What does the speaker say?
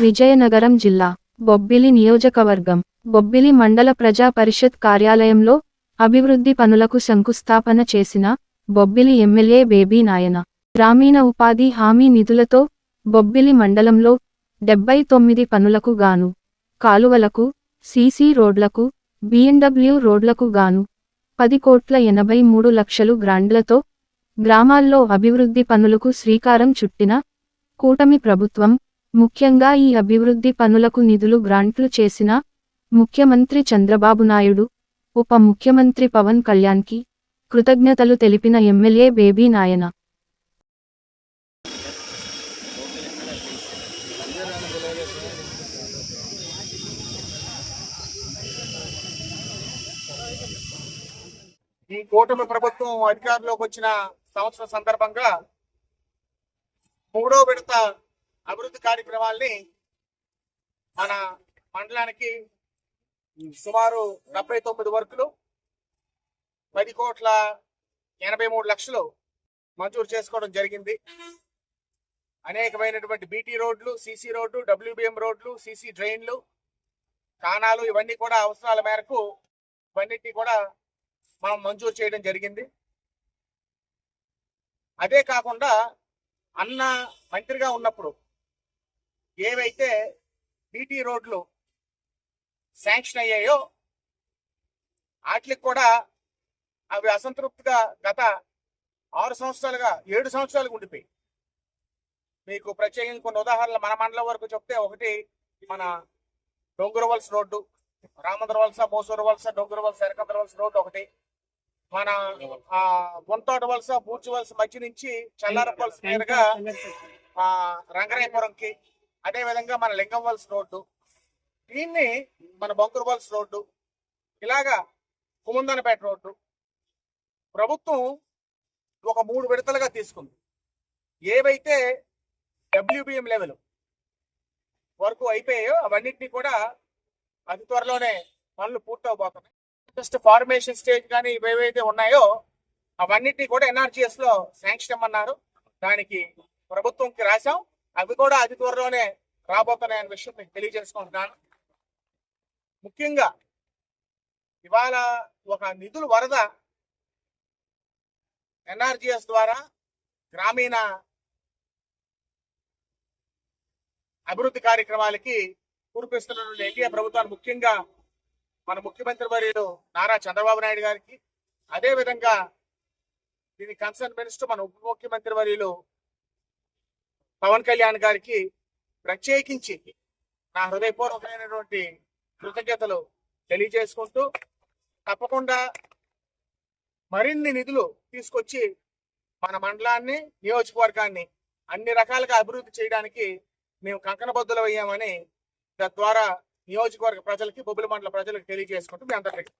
విజయనగరం జిల్లా బొబ్బిలి నియోజకవర్గం. బొబ్బిలి మండల ప్రజా పరిషత్ కార్యాలయంలో అభివృద్ధి పనులకు శంకుస్థాపన చేసిన బొబ్బిలి ఎమ్మెల్యే బేబీ నాయన. గ్రామీణ ఉపాధి హామీ నిధులతో బొబ్బిలి మండలంలో డెబ్బై తొమ్మిది పనులకు గాను కాలువలకు సీసీ రోడ్లకు బీఎండబ్ల్యూ రోడ్లకు గాను పది కోట్ల ఎనభై మూడు లక్షలు గ్రాండ్లతో గ్రామాల్లో అభివృద్ధి పనులకు శ్రీకారం చుట్టిన కూటమి ప్రభుత్వం ముఖ్యంగా ఈ అభివృద్ధి పనులకు నిధులు గ్రాంట్లు చేసిన ముఖ్యమంత్రి చంద్రబాబు నాయుడు ఉప ముఖ్యమంత్రి పవన్ కళ్యాణ్కి కృతజ్ఞతలు తెలిపిన ఎమ్మెల్యే బేబీ నాయన. ఈ కూటమి ప్రభుత్వం అధికారంలోకి వచ్చిన సంవత్సరం సందర్భంగా మూడో విడత అభివృద్ధి కార్యక్రమాల్ని మన మండలానికి సుమారు డెబ్బై తొమ్మిది వర్కులు పది కోట్ల ఎనభై మూడు లక్షలు మంజూరు చేసుకోవడం జరిగింది. అనేకమైనటువంటి బీటీ రోడ్లు సీసీ రోడ్లు డబ్ల్యూబిఎం రోడ్లు సీసీ డ్రైన్లు కానాలు ఇవన్నీ కూడా అవసరాల మేరకు ఇవన్నిటిని కూడా మనం మంజూరు చేయడం జరిగింది. అదే కాకుండా అన్న మంత్రిగా ఉన్నప్పుడు ఏవైతే బీటీ రోడ్లు శాంక్షన్ అయ్యాయో వాటికి కూడా అవి అసంతృప్తిగా గత ఆరు సంవత్సరాలుగా ఏడు సంవత్సరాలుగా ఉండిపోయి మీకు ప్రత్యేకంగా కొన్ని ఉదాహరణలు మన మండలం వరకు చెప్తే ఒకటి మన డొంగురవలస రోడ్డు రామంద్ర వలస మోసూరు వలస డొంగుర వలస ఎరకంద్ర వలస రోడ్డు ఒకటి. మన ఆ గుంతోట వలస బూర్చి వలస మధ్య నుంచి చల్లారపలస మీదుగా ఆ రంగరాయపురంకి అదే విధంగా మన లింగం రోడ్డు దీన్ని మన బొంకరు రోడ్డు ఇలాగా కుముందనపేట రోడ్డు ప్రభుత్వం ఒక మూడు విడతలుగా తీసుకుంది. ఏవైతే డబ్ల్యూబిఎం లెవెల్ వరకు అయిపోయాయో అవన్నిటిని కూడా అతి త్వరలోనే పనులు పూర్తవబోతున్నాయి. జస్ట్ ఫార్మేషన్ స్టేజ్ కానీ ఏవైతే ఉన్నాయో అవన్నిటినీ కూడా ఎన్ఆర్జిఎస్లో శాంక్షన్ ఇమ్మన్నారు దానికి ప్రభుత్వంకి రాశాం. అవి కూడా అతి త్వరలోనే రాబోతున్నాయనే విషయం మీకు తెలియజేసుకుంటున్నాను. ముఖ్యంగా ఇవాళ ఒక నిధులు వరద ఎన్ఆర్జిఎస్ ద్వారా గ్రామీణ అభివృద్ధి కార్యక్రమాలకి కురిపిస్తున్న ఎన్డీఏ ప్రభుత్వాన్ని ముఖ్యంగా మన ముఖ్యమంత్రి వర్యులు నారా చంద్రబాబు నాయుడు గారికి అదే విధంగా దీని కన్సర్న్ మినిస్టర్ మన ఉప ముఖ్యమంత్రి వర్యులు పవన్ కళ్యాణ్ గారికి ప్రత్యేకించి నా హృదయపూర్వకమైనటువంటి కృతజ్ఞతలు తెలియజేసుకుంటూ తప్పకుండా మరిన్ని నిధులు తీసుకొచ్చి మన మండలాన్ని నియోజకవర్గాన్ని అన్ని రకాలుగా అభివృద్ధి చేయడానికి మేము కంకణబద్దులు అయ్యామని తద్వారా నియోజకవర్గ ప్రజలకి బొబ్బిలి మండల ప్రజలకు తెలియజేసుకుంటూ మీ అందరికీ